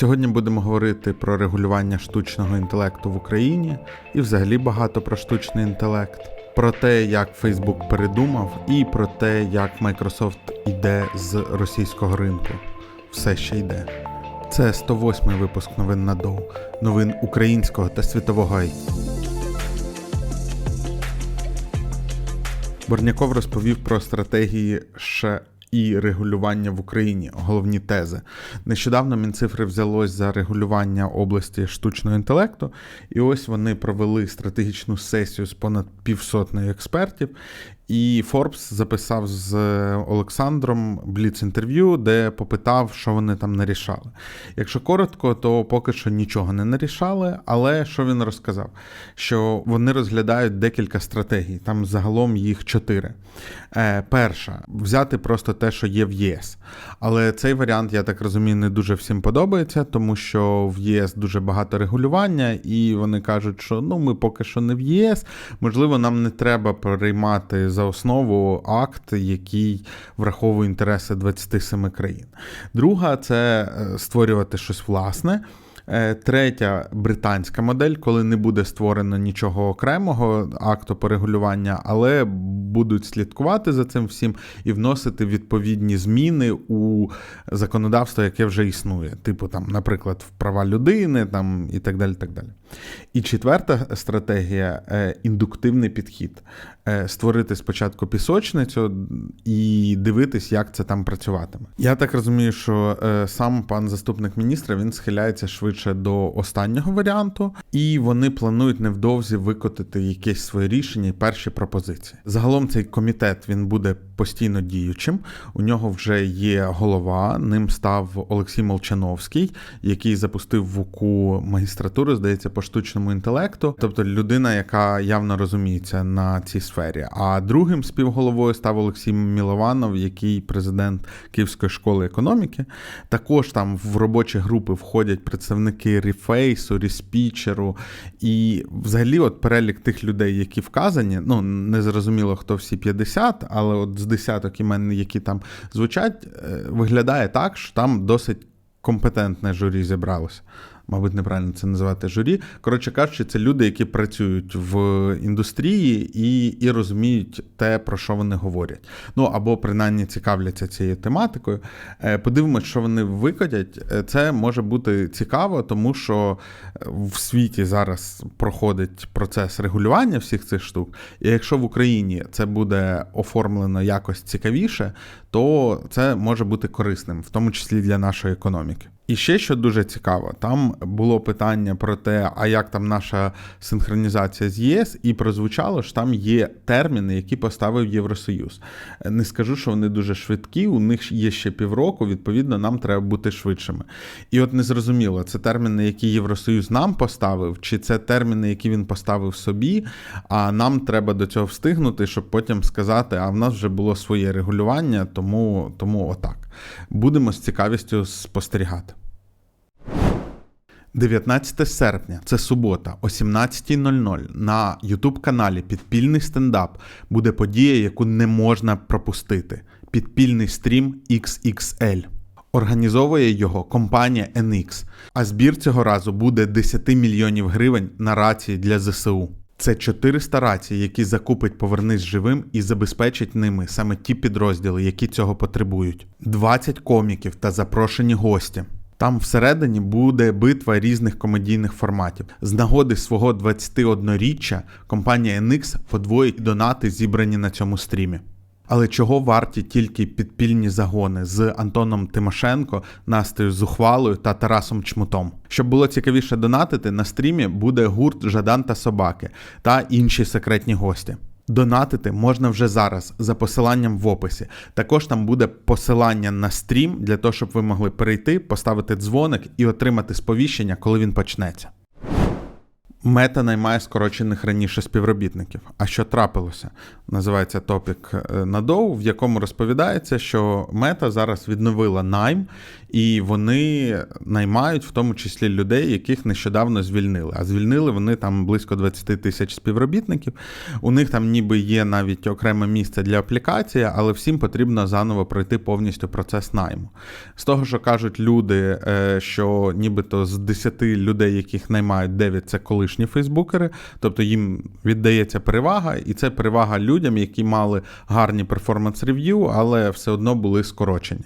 Сьогодні будемо говорити про регулювання штучного інтелекту в Україні і взагалі багато про штучний інтелект, про те, як Facebook передумав, і про те, як Microsoft йде з російського ринку. Все ще йде. Це 108-й випуск новин на Доу, новин українського та світового IT. Борняков розповів про стратегії ще і регулювання в Україні, головні тези. Нещодавно Мінцифри взялось за регулювання області штучного інтелекту, і ось вони провели стратегічну сесію з понад півсотнею експертів. І Форбс записав з Олександром бліц інтерв'ю, де попитав, що вони там нарішали. Якщо коротко, то поки що нічого не нарішали, але що він розказав? Що вони розглядають декілька стратегій, там загалом їх чотири. Е, Перша взяти просто те, що є в ЄС. Але цей варіант, я так розумію, не дуже всім подобається, тому що в ЄС дуже багато регулювання, і вони кажуть, що ну ми поки що не в ЄС, можливо, нам не треба приймати за основу акт, який враховує інтереси 27 країн. Друга це е, створювати щось власне. Е, Третя британська модель, коли не буде створено нічого окремого акту по регулювання, але будуть слідкувати за цим всім і вносити відповідні зміни у законодавство, яке вже існує, типу там, наприклад, в права людини, там і так далі. так далі. І четверта стратегія е, індуктивний підхід. Е, Створити спочатку пісочницю і дивитись, як це там працюватиме. Я так розумію, що е, сам пан заступник міністра він схиляється швидше до останнього варіанту, і вони планують невдовзі викотити якесь своє рішення і перші пропозиції. Загалом цей комітет він буде постійно діючим. У нього вже є голова. Ним став Олексій Молчановський, який запустив в УКУ магістратуру, здається, по штучному інтелекту, тобто людина, яка явно розуміється на цій сфері. А другим співголовою став Олексій Мілованов, який президент Київської школи економіки. Також там в робочі групи входять представники Ріфейсу, Ріспічеру. І взагалі, от перелік тих людей, які вказані, ну не зрозуміло, хто всі 50, але от з десяток імен, які там звучать, е, виглядає так, що там досить компетентне журі зібралося. Мабуть, неправильно це називати журі. Коротше кажучи, це люди, які працюють в індустрії і і розуміють те, про що вони говорять. Ну або принаймні цікавляться цією тематикою. Е, Подивимось, що вони викотять. Е, Це може бути цікаво, тому що в світі зараз проходить процес регулювання всіх цих штук. І якщо в Україні це буде оформлено якось цікавіше, то це може бути корисним, в тому числі для нашої економіки. І ще що дуже цікаво, там було питання про те, а як там наша синхронізація з ЄС, і прозвучало, що там є терміни, які поставив Євросоюз. Не скажу, що вони дуже швидкі, у них є ще півроку, відповідно, нам треба бути швидшими. І от незрозуміло, це терміни, які Євросоюз нам поставив, чи це терміни, які він поставив собі, а нам треба до цього встигнути, щоб потім сказати, а в нас вже було своє регулювання, тому, тому отак. Будемо з цікавістю спостерігати. 19 серпня, це субота, о 17.00 на Ютуб-каналі Підпільний стендап буде подія, яку не можна пропустити. Підпільний стрім XXL. Організовує його компанія NX, а збір цього разу буде 10 мільйонів гривень на рації для ЗСУ. Це 400 рацій, які закупить Повернись живим і забезпечить ними саме ті підрозділи, які цього потребують. 20 коміків та запрошені гості. Там всередині буде битва різних комедійних форматів. З нагоди свого 21-річчя компанія NX подвоїть донати, зібрані на цьому стрімі. Але чого варті тільки підпільні загони з Антоном Тимошенко, Настею Зухвалою та Тарасом Чмутом? Щоб було цікавіше донатити, на стрімі буде гурт Жадан та Собаки та інші секретні гості. Донатити можна вже зараз за посиланням в описі. Також там буде посилання на стрім для того, щоб ви могли перейти, поставити дзвоник і отримати сповіщення, коли він почнеться. Мета наймає скорочених раніше співробітників. А що трапилося? Називається топік е, на доу, в якому розповідається, що мета зараз відновила найм, і вони наймають в тому числі людей, яких нещодавно звільнили. А звільнили вони там близько 20 тисяч співробітників. У них там ніби є навіть окреме місце для аплікації, але всім потрібно заново пройти повністю процес найму. З того, що кажуть люди, е, що нібито з 10 людей, яких наймають 9, це колишні фейсбукери, тобто їм віддається перевага, і це перевага людям, які мали гарні перформанс-рев'ю, але все одно були скорочені.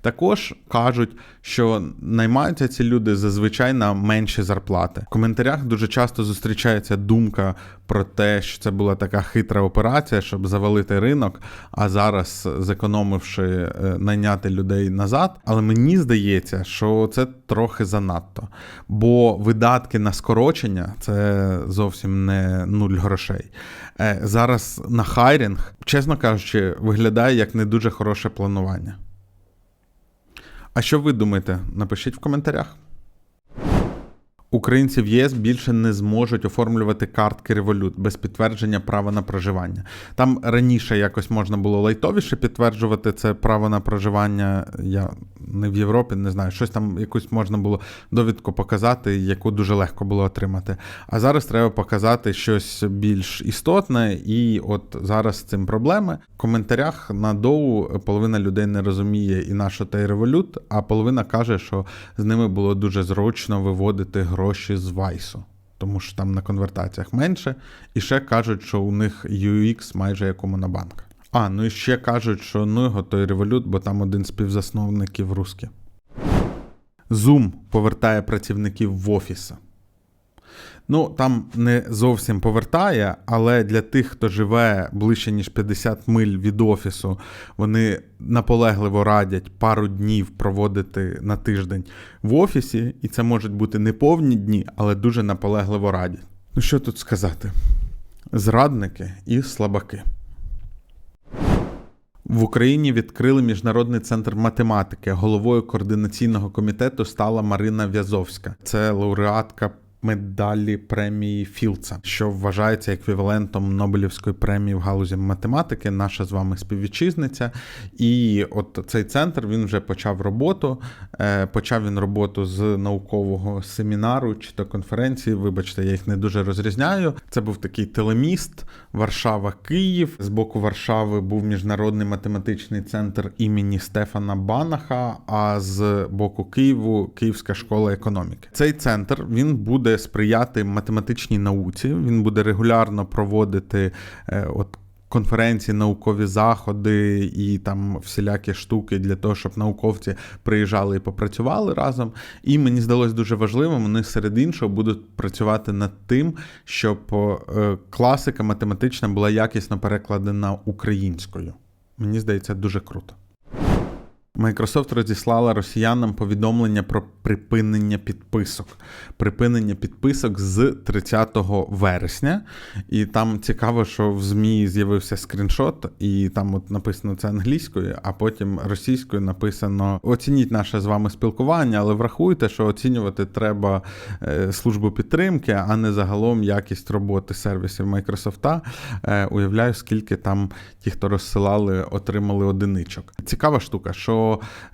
Також кажуть, що наймаються ці люди зазвичай на менші зарплати. В коментарях дуже часто зустрічається думка про те, що це була така хитра операція, щоб завалити ринок, а зараз, зекономивши, е, найняти людей назад. Але мені здається, що це трохи занадто. Бо видатки на скорочення це зовсім не нуль грошей. Е, зараз на хайрінг, чесно кажучи, виглядає як не дуже хороше планування. А що ви думаєте? Напишіть в коментарях. Українці в ЄС більше не зможуть оформлювати картки Revolut без підтвердження права на проживання. Там раніше якось можна було лайтовіше підтверджувати це право на проживання. Я не в Європі, не знаю, щось там якусь можна було довідку показати, яку дуже легко було отримати. А зараз треба показати щось більш істотне, і от зараз з цим проблеми. В коментарях на доу половина людей не розуміє і нашу та й Revolut, а половина каже, що з ними було дуже зручно виводити гроші з Вайсу. Тому що там на конвертаціях менше, і ще кажуть, що у них UX майже як у Монобанка. А, ну і ще кажуть, що ну його той револют, бо там один з співзасновників русський. Zoom повертає працівників в офіси. Ну, там не зовсім повертає, але для тих, хто живе ближче, ніж 50 миль від офісу, вони наполегливо радять пару днів проводити на тиждень в офісі, і це можуть бути не повні дні, але дуже наполегливо радять. Ну що тут сказати? Зрадники і слабаки. В Україні відкрили міжнародний центр математики. Головою координаційного комітету стала Марина В'язовська. Це лауреатка медалі премії Філдса, що вважається еквівалентом Нобелівської премії в галузі математики, наша з вами співвітчизниця. І от цей центр він вже почав роботу. Е, почав він роботу з наукового семінару чи то конференції. Вибачте, я їх не дуже розрізняю. Це був такий телеміст Варшава-Київ. З боку Варшави був міжнародний математичний центр імені Стефана Банаха. А з боку Києву Київська школа економіки. Цей центр він буде сприяти математичній науці. Він буде регулярно проводити е, от. Конференції, наукові заходи і там всілякі штуки для того, щоб науковці приїжджали і попрацювали разом. І мені здалось дуже важливим, вони серед іншого будуть працювати над тим, щоб е, класика математична була якісно перекладена українською. Мені здається, дуже круто. Microsoft розіслала росіянам повідомлення про припинення підписок. Припинення підписок з 30 вересня. І там цікаво, що в ЗМІ з'явився скріншот, і там от написано це англійською, а потім російською написано: оцініть наше з вами спілкування, але врахуйте, що оцінювати треба е, службу підтримки, а не загалом якість роботи сервісів Microsoft. Е, уявляю, скільки там ті, хто розсилали, отримали одиничок. Цікава штука, що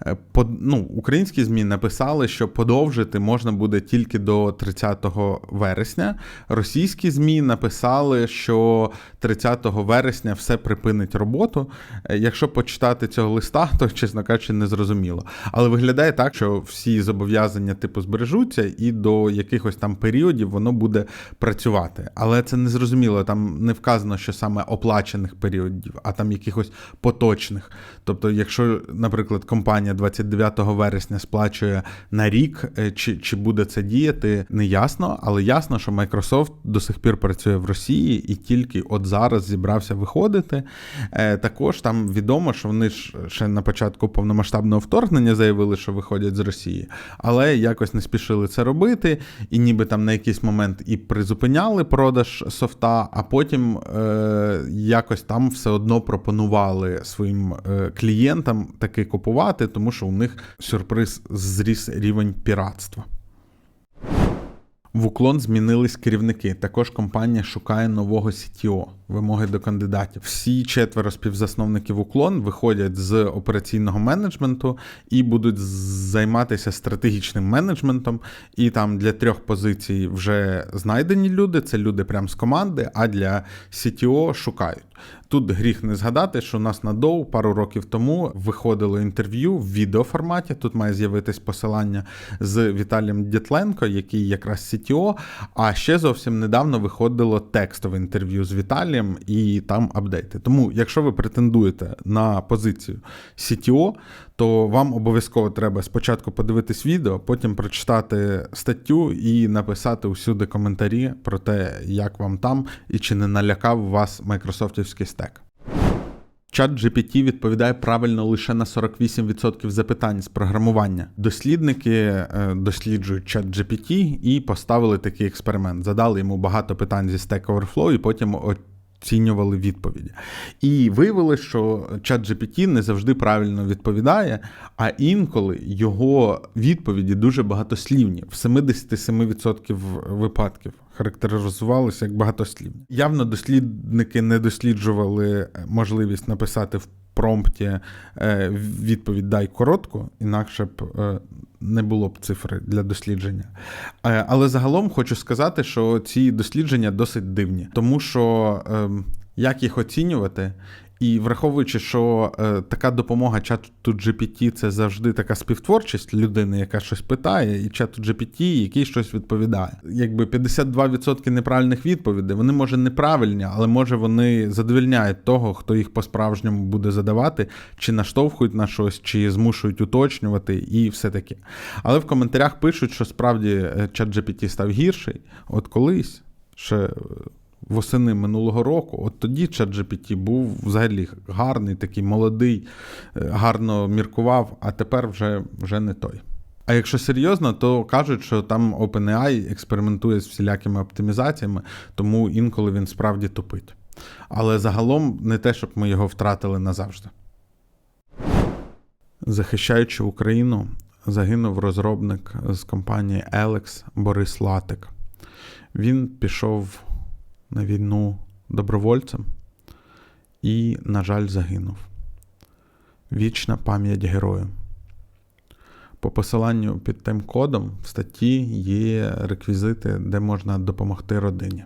Е, ну, українські ЗМІ написали, що подовжити можна буде тільки до 30 вересня. Російські ЗМІ написали, що 30 вересня все припинить роботу. Е, якщо почитати цього листа, то, чесно кажучи, не зрозуміло. Але виглядає так, що всі зобов'язання типу збережуться, і до якихось там періодів воно буде працювати. Але це не зрозуміло. Там не вказано, що саме оплачених періодів, а там якихось поточних. Тобто, якщо, наприклад, компанія 29 вересня сплачує на рік, е, чи чи буде це діяти, не ясно, але ясно, що Microsoft до сих пір працює в Росії і тільки от зараз зібрався виходити. Е, також там відомо, що вони ж ще на початку повномасштабного вторгнення заявили, що виходять з Росії, але якось не спішили це робити, і ніби там на якийсь момент і призупиняли продаж софта, а потім е, якось там все одно пропонували своїм е, клієнтам таки купувати тому що у них сюрприз зріс рівень піратства. В уклон змінились керівники. Також компанія шукає нового CTO, вимоги до кандидатів. Всі четверо співзасновників уклон виходять з операційного менеджменту і будуть займатися стратегічним менеджментом. І там для трьох позицій вже знайдені люди. Це люди прямо з команди, а для CTO шукають. Тут гріх не згадати, що у нас на доу пару років тому виходило інтерв'ю в відеоформаті. Тут має з'явитись посилання з Віталієм Дятленко, який якраз CTO, А ще зовсім недавно виходило текстове інтерв'ю з Віталієм і там апдейти. Тому, якщо ви претендуєте на позицію CTO, то вам обов'язково треба спочатку подивитись відео, потім прочитати статтю і написати усюди коментарі про те, як вам там і чи не налякав вас майкрософтівський стек. Чат GPT відповідає правильно лише на 48% запитань з програмування. Дослідники е, досліджують чат GPT і поставили такий експеримент. Задали йому багато питань зі Stack Overflow і потім оцінювали відповіді. І виявилось, що чат GPT не завжди правильно відповідає, а інколи його відповіді дуже багатослівні в 77% випадків. Характеризувалися як багатослівні. Явно дослідники не досліджували можливість написати в промпті е, відповідь дай коротко, інакше б е, не було б цифри для дослідження. Е, але загалом хочу сказати, що ці дослідження досить дивні, тому що ем, як їх оцінювати, і враховуючи, що е, така допомога чату GPT це завжди така співтворчість людини, яка щось питає, і чату GPT, який щось відповідає. Якби 52% неправильних відповідей, вони може неправильні, але може вони задовільняють того, хто їх по-справжньому буде задавати, чи наштовхують на щось, чи змушують уточнювати, і все таке. Але в коментарях пишуть, що справді е, чат GPT став гірший. От колись ще восени минулого року, от тоді ChatGPT був взагалі гарний, такий молодий, е, гарно міркував, а тепер вже, вже не той. А якщо серйозно, то кажуть, що там OpenAI експериментує з всілякими оптимізаціями, тому інколи він справді тупить. Але загалом не те, щоб ми його втратили назавжди. Захищаючи Україну, загинув розробник з компанії Alex Борис Латик. Він пішов на війну добровольцем і, на жаль, загинув. Вічна пам'ять герою. По посиланню під тим кодом в статті є реквізити, де можна допомогти родині.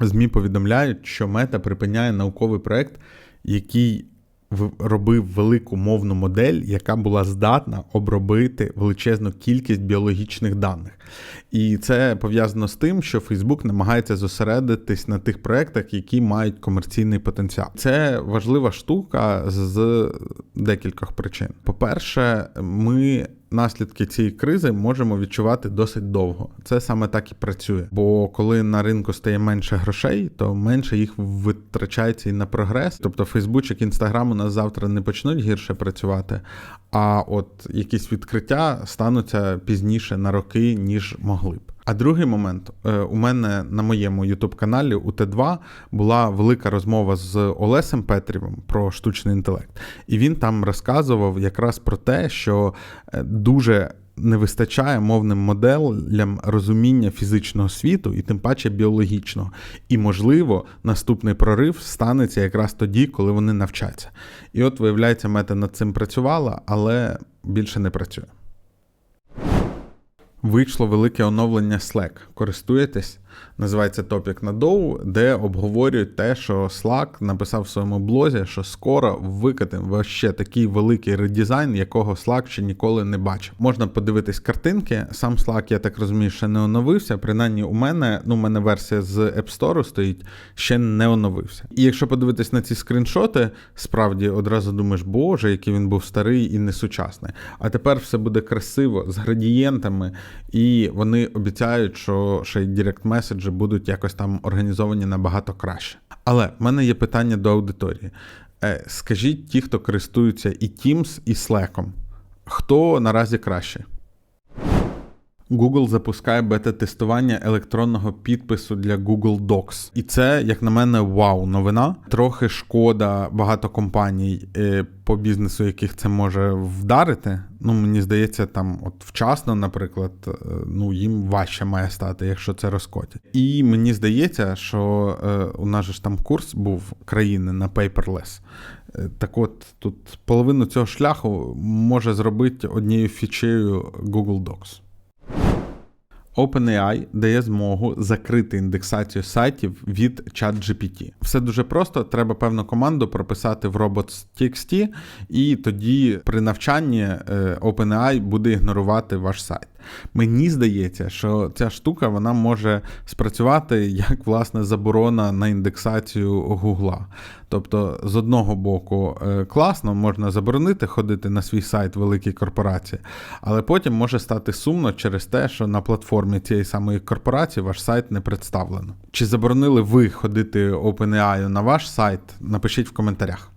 ЗМІ повідомляють, що мета припиняє науковий проект, який робив велику мовну модель, яка була здатна обробити величезну кількість біологічних даних. І це пов'язано з тим, що Facebook намагається зосередитись на тих проектах, які мають комерційний потенціал. Це важлива штука з декількох причин. По-перше, ми наслідки цієї кризи можемо відчувати досить довго. Це саме так і працює. Бо коли на ринку стає менше грошей, то менше їх витрачається і на прогрес. Тобто Фейсбучик, Інстаграм у нас завтра не почнуть гірше працювати, а от якісь відкриття стануться пізніше на роки, ніж могли б. А другий момент е, у мене на моєму ютуб-каналі у Т2 була велика розмова з Олесем Петрівим про штучний інтелект, і він там розказував якраз про те, що е, дуже не вистачає мовним моделям розуміння фізичного світу і тим паче біологічного. І, можливо, наступний прорив станеться якраз тоді, коли вони навчаться. І от, виявляється, мета над цим працювала, але більше не працює. Вийшло велике оновлення Slack. Користуєтесь? Називається Топік на Доу, де обговорюють те, що Slack написав в своєму блозі, що скоро викатимо ще такий великий редизайн, якого Slack ще ніколи не бачив. Можна подивитись картинки. Сам Slack, я так розумію, ще не оновився. Принаймні, у мене, ну, у мене версія з App Store стоїть, ще не оновився. І якщо подивитись на ці скріншоти, справді одразу думаєш, боже, який він був старий і несучасний. А тепер все буде красиво з градієнтами, і вони обіцяють, що ще й Direct Message вже будуть якось там організовані набагато краще. Але в мене є питання до аудиторії. Е, скажіть ті, хто користуються і Teams, і Slack, хто наразі краще? Google запускає бета-тестування електронного підпису для Google Docs. І це, як на мене, вау, новина. Трохи шкода багато компаній е, по бізнесу, яких це може вдарити. Ну, мені здається, там, от вчасно, наприклад, е, ну їм важче має стати, якщо це розкотять. І мені здається, що е, у нас же ж там курс був країни на paperless. Е, Так от тут половину цього шляху може зробити однією фічею Google Docs. OpenAI дає змогу закрити індексацію сайтів від ChatGPT. Все дуже просто. Треба певну команду прописати в robots.txt, і тоді при навчанні е, OpenAI буде ігнорувати ваш сайт. Мені здається, що ця штука вона може спрацювати як власне заборона на індексацію Гугла. Тобто, з одного боку, е, класно, можна заборонити ходити на свій сайт великій корпорації, але потім може стати сумно через те, що на платформі цієї самої корпорації ваш сайт не представлено. Чи заборонили ви ходити OpenAI на ваш сайт? Напишіть в коментарях.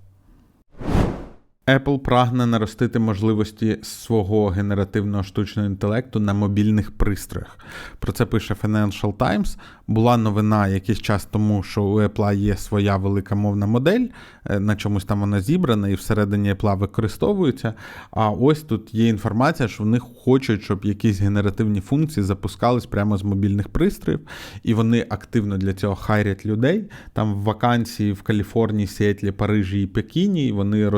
Apple прагне наростити можливості свого генеративного штучного інтелекту на мобільних пристроях. Про це пише Financial Times. Була новина якийсь час тому, що у Apple є своя велика мовна модель, е, на чомусь там вона зібрана і всередині Apple використовується. А ось тут є інформація, що в них хочуть, щоб якісь генеративні функції запускались прямо з мобільних пристроїв, і вони активно для цього хайрять людей. Там в вакансії в Каліфорнії, Сіетлі, Парижі і Пекіні вони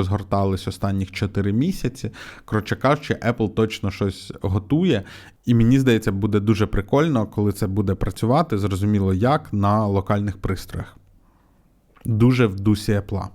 розгортались останніх 4 місяці. Коротше кажучи, Apple точно щось готує. І мені здається, буде дуже прикольно, коли це буде працювати, зрозуміло як на локальних пристроях. Дуже в дусі Apple.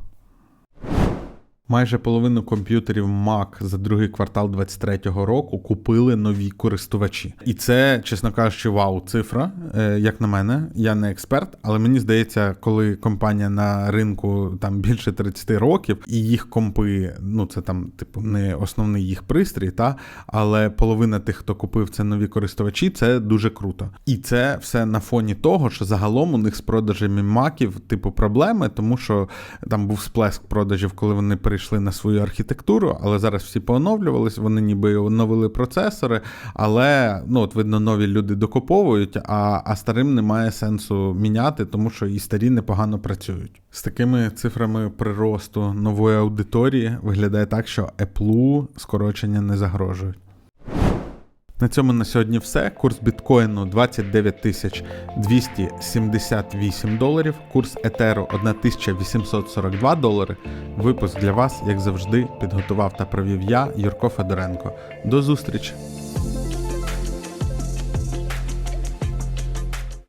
Майже половину комп'ютерів Mac за другий квартал 2023 року купили нові користувачі. І це, чесно кажучи, вау, цифра. Е, як на мене, я не експерт, але мені здається, коли компанія на ринку там більше 30 років, і їх компи, ну це там, типу, не основний їх пристрій, та але половина тих, хто купив це нові користувачі, це дуже круто. І це все на фоні того, що загалом у них з продажами маків, типу, проблеми, тому що там був сплеск продажів, коли вони перейшли на свою архітектуру, але зараз всі пооновлювались, вони ніби оновили процесори, але ну от видно, нові люди докуповують, а, а старим немає сенсу міняти, тому що і старі непогано працюють. З такими цифрами приросту нової аудиторії виглядає так, що Apple скорочення не загрожують. На цьому на сьогодні все. Курс біткоїну 29 тисяч 278 доларів, курс етеру 1842 долари. Випуск для вас, як завжди, підготував та провів я, Юрко Федоренко. До зустрічі!